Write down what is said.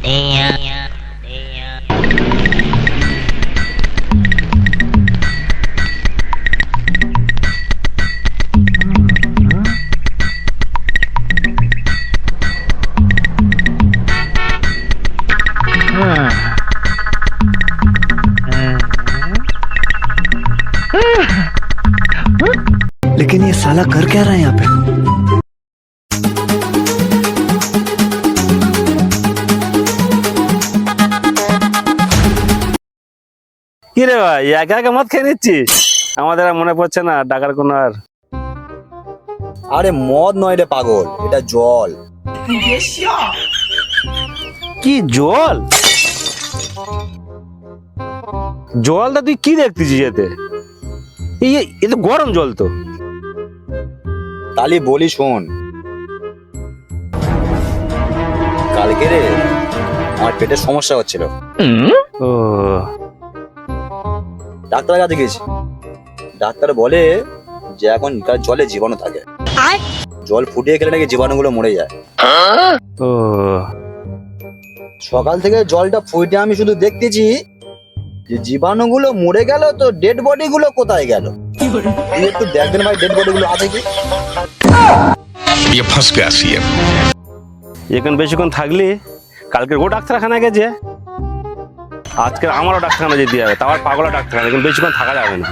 Yeah. साला कर क्या रहा है यहाँ पे কি রে ভাই একা একা মদ খেয়ে নিচ্ছিস আমাদের আর মনে পড়ছে না ডাকার কোনো আর আরে মদ নয় রে পাগল এটা জল কি জল জলটা তুই কি দেখতেছিস এতে এই এ তো গরম জল তো তালি বলি শোন। কালকে রে আমার পেটের সমস্যা হচ্ছিল। ও। ডাক্তারের কাছে গেছি ডাক্তার বলে যে এখন কার জলে জীবাণু থাকে। জল ফুটিয়ে গেলে নাকি জীবাণুগুলো মরে যায়। ও। সকাল থেকে জলটা ফুটে আমি শুধু দেখতেছি যে জীবাণুগুলো মরে গেল তো ডেড বডি গুলো কোথায় গেল? তুই একটু দেখবেন ভাই ডেড বডি গুলো আছে কি? ये फंस गया सीएम এখন বেশিক্ষণ থাকলি কালকে ও ডাক্তারখানা গেছে আজকে আমারও ডাক্তারখানা যেতে হবে তাও আর পাগলা ডাক্তারখানা এখন বেশিক্ষণ থাকা যাবে না